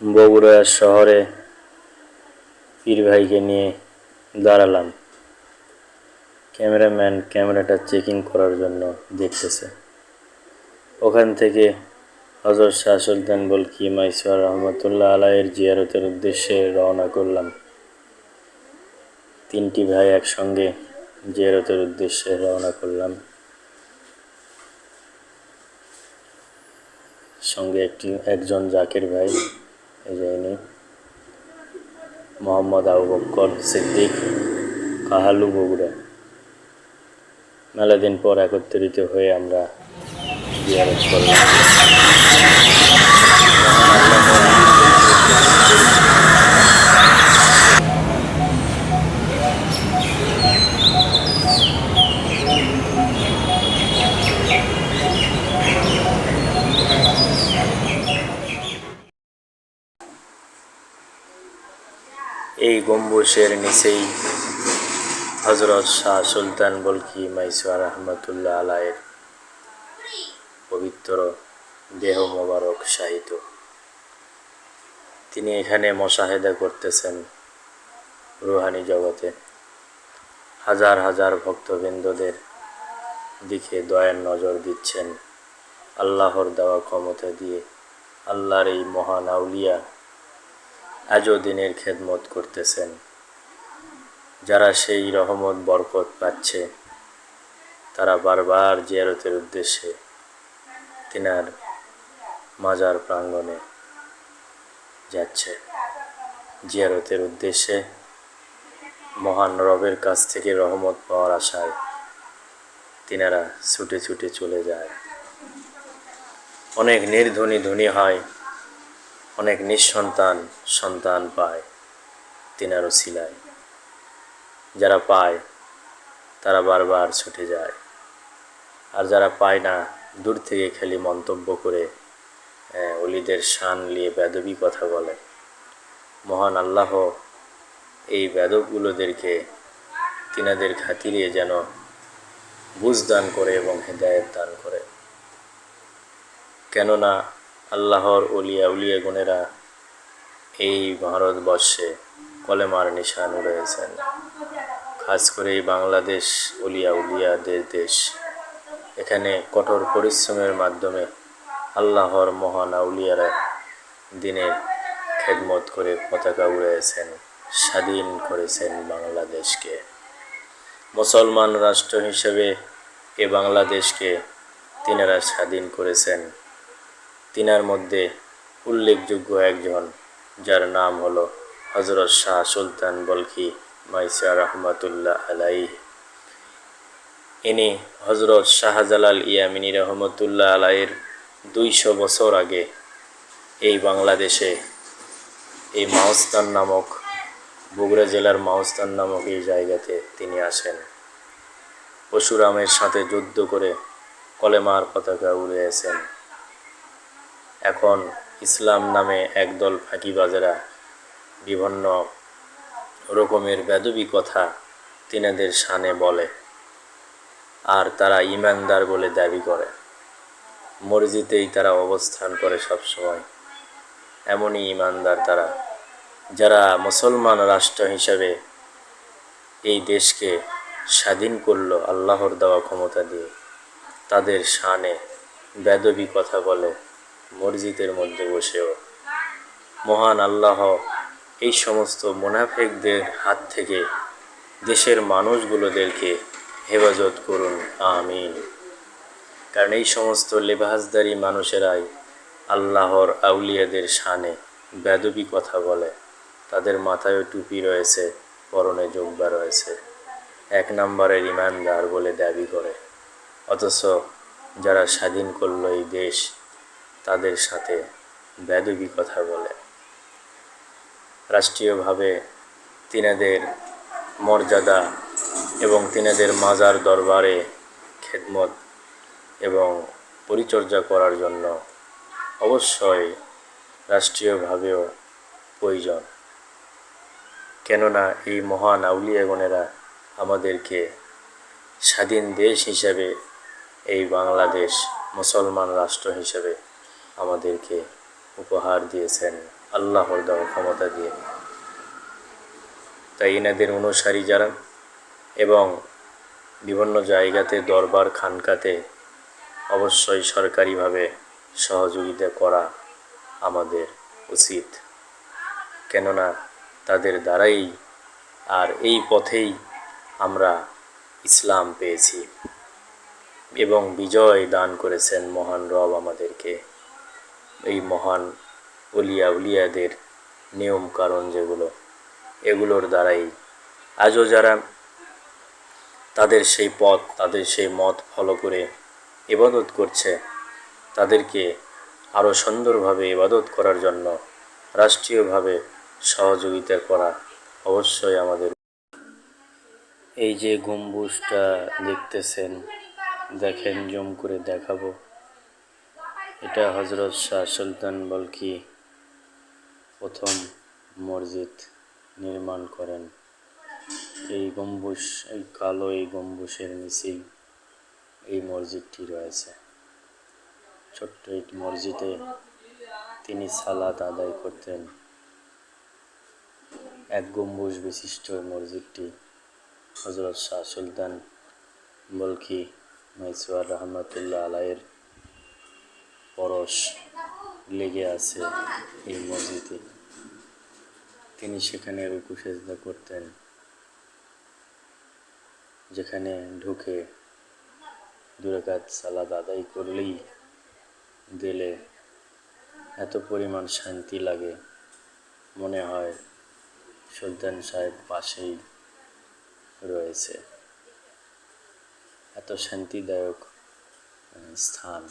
বগুড়া শহরে পীর ভাইকে নিয়ে দাঁড়ালাম। ক্যামেরাম্যান ক্যামেরাটা চেকিং করার জন্য দেখতেছে। ওখান থেকে হজরত শাহ সুলতান বলকি মাইসর রহমতুল্লাহ আলাইয়ের জিয়ারতের উদ্দেশ্যে রওনা করলাম। তিনটি ভাই একসঙ্গে জিয়ারতের উদ্দেশ্যে রওনা করলাম। সঙ্গে একটি, একজন জাকের ভাই এই মোহাম্মদ আবু বক্কর সিদ্দিক কাহালু বগুড়া। মেলা দিন পর একত্রিত হয়ে আমরা করলাম। গম্বুজের নিচেই হজরত শাহ সুলতান বলকি মাইসুয়ার রহমতুল্লাহ আলায়ের পবিত্র দেহ মোবারক শাহিত। তিনি এখানে মশাহেদা করতেছেন রুহানি জগতে। হাজার হাজার ভক্তবৃন্দদের দিকে দয়ার নজর দিচ্ছেন আল্লাহর দেওয়া ক্ষমতা দিয়ে। আল্লাহর এই মহান আউলিয়া আজও দিনের খেদমত করতেছেন, যারা সেই রহমত, বরকত পাচ্ছে, তারা বারবার জিয়ারতের উদ্দেশ্যে তিনার মাজার প্রাঙ্গণে যাচ্ছে। জিয়ারতের উদ্দেশ্যে মহান রবের কাছ থেকে রহমত পাওয়ার আশায় তিনারা ছুটে ছুটে চলে যায়। অনেক নির্ধনী ধনী হয় অনেক নিঃসন্তান সন্তান পায় তিনারও সিলায়। যারা পায়, তারা বারবার ছুটে যায়। আর যারা পায় না, দূর থেকে খালি মন্তব্য করে অলিদের শান নিয়ে বেদবি কথা বলে। মহান আল্লাহ এই বেদবগুলোদেরকে তিনাদের খাতিরে যেন বুঝ দান করে এবং হেদায়ত দান করে। কেননা আল্লাহর উলিয়া উলিয়া গুণেরা এই ভারতবর্ষে কলেমার নিশান রয়েছেন। খাস করে এই বাংলাদেশ উলিয়া উলিয়াদের দেশ। এখানে কঠোর পরিশ্রমের মাধ্যমে আল্লাহর মহান আউলিয়ারা দিনের খেদমত করে পতাকা উড়িয়েছেন স্বাধীন করেছেন বাংলাদেশকে। মুসলমান রাষ্ট্র হিসেবে এ বাংলাদেশকে তিনারা স্বাধীন করেছেন। তিনার মধ্যে উল্লেখযোগ্য একজন, যার নাম হলো হজরত শাহ সুলতান বলকি মাইসা রহমতুল্লাহ আলাই ইনি হজরত শাহজালাল ইয়ামিনী রহমতুল্লাহ আলাইয়ের দুইশো বছর আগে এই বাংলাদেশে এই মাওস্তান নামক, বগুড়া জেলার মাওস্তান নামক এই জায়গাতে তিনি আসেন। পশুরামের সাথে যুদ্ধ করে কলেমার পতাকা উড়িয়েছেন এখন ইসলাম নামে একদল ফাঁকিবাজেরা বিভিন্ন রকমের বেদবি কথা তিনাদের শানে বলে আর তারা ইমানদার বলে দাবি করে। মসজিদেই তারা অবস্থান করে সবসময়। এমনই ইমানদার তারা। যারা মুসলমান রাষ্ট্র হিসাবে এই দেশকে স্বাধীন করল আল্লাহর দেওয়া ক্ষমতা দিয়ে, তাদের শানে বেদবি কথা বলে মসজিদের মধ্যে বসেও মহান আল্লাহ এই সমস্ত মুনাফেকদের হাত থেকে দেশের মানুষগুলোদেরকে হেফাজত করুন, আমিন। কারণ এই সমস্ত লেবাসদারি মানুষেরাই আল্লাহর আউলিয়াদের শানে বেদবি কথা বলে। তাদের মাথায় টুপি রয়েছে, পরনে জোব্বা রয়েছে। এক নম্বরের ইমানদার বলে দাবি করে। অথচ যারা স্বাধীন করল এই দেশ তাদের সাথে বেদবি কথা বলে। রাষ্ট্রীয়ভাবে তিনাদের মর্যাদা এবং তিনাদের মাজার দরবারে খেদমত এবং পরিচর্যা করার জন্য অবশ্যই রাষ্ট্রীয়ভাবেও প্রয়োজন। কেননা এই মহান আউলিয়াগণেরা আমাদেরকে স্বাধীন দেশ হিসেবে, এই বাংলাদেশ মুসলমান রাষ্ট্র হিসেবে আমাদেরকে উপহার দিয়েছেন। আল্লাহর দেওয়া ক্ষমতা দিয়ে। তাই এনাদের অনুসারী যারা এবং বিভিন্ন জায়গাতে দরবার খানকাতে অবশ্যই সরকারিভাবে সহযোগিতা করা আমাদের উচিত। কেননা তাদের দ্বারাই আর এই পথেই আমরা ইসলাম পেয়েছি এবং বিজয় দান করেছেন মহান রব আমাদেরকে। এই মহান উলিয়া উলিয়াদের নিয়ম কারণ যেগুলো, এগুলোর দ্বারাই আজও যারা তাদের সেই পথ, তাদের সেই মত ফলো করে ইবাদত করছে, তাদেরকে আরও সুন্দরভাবে ইবাদত করার জন্য রাষ্ট্রীয়ভাবে সহযোগিতা করা অবশ্যই আমাদের এই যে গম্বুজটা দেখতেছেন, দেখেন, জম করে দেখাবো। এটা হজরত শাহ সুলতান বলকি প্রথম মসজিদ নির্মাণ করেন। এই গম্বুজ, এই কালো এই গম্বুজের নিচেই এই মসজিদটি রয়েছে। ছোট্ট এই মসজিদে তিনি সালাত আদায় করতেন। এক গম্বুজ বিশিষ্ট মসজিদটি হজরত শাহ সুলতান বলকি মাইসুয়ার রহমতুল্লাহ আলাইয়ের পরশ লেগে আছে এই মসজিদে। তিনি সেখানে রুকু সেজদা করতেন, যেখানে ঢুকে দুরাকাত সালাদ আদায় করলেই গেলে এত পরিমাণ শান্তি লাগে। মনে হয় সুলতান সাহেব পাশেই রয়েছে। এত শান্তিদায়ক স্থান।